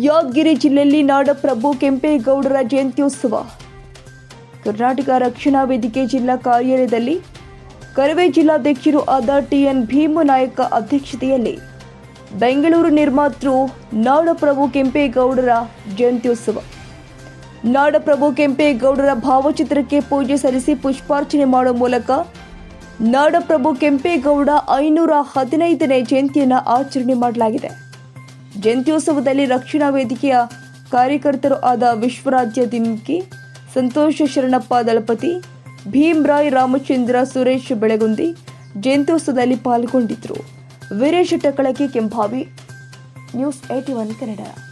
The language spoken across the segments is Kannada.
ಯಾದಗಿರಿ ಜಿಲ್ಲೆಯಲ್ಲಿ ನಾಡಪ್ರಭು ಕೆಂಪೇಗೌಡರ ಜಯಂತ್ಯೋತ್ಸವ. ಕರ್ನಾಟಕ ರಕ್ಷಣಾ ವೇದಿಕೆ ಜಿಲ್ಲಾ ಕಾರ್ಯಾಲಯದಲ್ಲಿ ಕರವೇ ಜಿಲ್ಲಾಧ್ಯಕ್ಷರು ಆದ ಟಿಎನ್ ಭೀಮನಾಯಕ ಅಧ್ಯಕ್ಷತೆಯಲ್ಲಿ ಬೆಂಗಳೂರು ನಿರ್ಮಾತೃ ನಾಡಪ್ರಭು ಕೆಂಪೇಗೌಡರ ಜಯಂತ್ಯೋತ್ಸವ. ನಾಡಪ್ರಭು ಕೆಂಪೇಗೌಡರ ಭಾವಚಿತ್ರಕ್ಕೆ ಪೂಜೆ ಸಲ್ಲಿಸಿ ಪುಷ್ಪಾರ್ಚನೆ ಮಾಡುವ ಮೂಲಕ ನಾಡಪ್ರಭು ಕೆಂಪೇಗೌಡ ಐನೂರ ಹದಿನೈದನೇ ಜಯಂತಿಯನ್ನು ಆಚರಣೆ ಮಾಡಲಾಗಿದೆ. ಜಯಂತ್ಯೋತ್ಸವದಲ್ಲಿ ರಕ್ಷಣಾ ವೇದಿಕೆಯ ಕಾರ್ಯಕರ್ತರು ಆದ ವಿಶ್ವರಾಜ್ಯ ದಿಮ್ಕಿ, ಸಂತೋಷ ಶರಣಪ್ಪ ದಳಪತಿ, ಭೀಮ್ರಾಯ್ ರಾಮಚಂದ್ರ ಸುರೇಶ್ ಬೆಳಗುಂದಿ ಜಯಂತ್ಯೋತ್ಸವದಲ್ಲಿ ಪಾಲ್ಗೊಂಡಿದ್ದರು. Veeresha Takalaki Kembhavi, news AT one Kannada.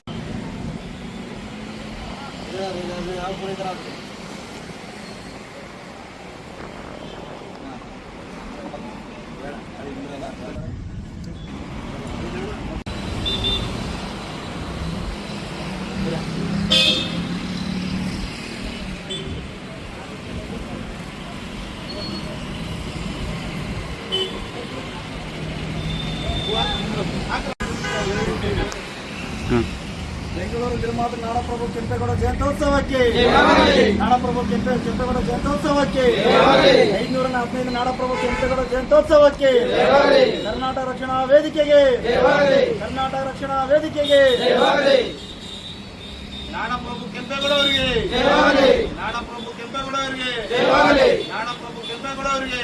Bengaluru ನಿರ್ಮಾತ ನಾಡಪ್ರಭು ಕೆಂಪೇಗೌಡ ಜಯಂತ್ಯೋತ್ಸವಕ್ಕೆ ನಾಡಪ್ರಭು ಕೆಂಪೆ ಕೆಂಪೇಗೌಡ ಜಯಂತ್ಯೋತ್ಸವಕ್ಕೆ ಐನೂರ ಹದಿನೈದು ನಾಡಪ್ರಭು ಕೆಂಪೇಗೌಡ ಜಯಂತ್ಯೋತ್ಸವಕ್ಕೆ ಕರ್ನಾಟಕ ರಕ್ಷಣಾ ವೇದಿಕೆಗೆ ಕರ್ನಾಟಕ ರಕ್ಷಣಾ ವೇದಿಕೆಗೆ ನಾಡಪ್ರಭು ಕೆಂಪೇಗೌಡ ಅವರಿಗೆ ನಾಡಪ್ರಭು ಕೆಂಪೇಗೌಡ ಅವರಿಗೆ ನಾಡಪ್ರಭು ಕೆಂಪೇಗೌಡ ಅವರಿಗೆ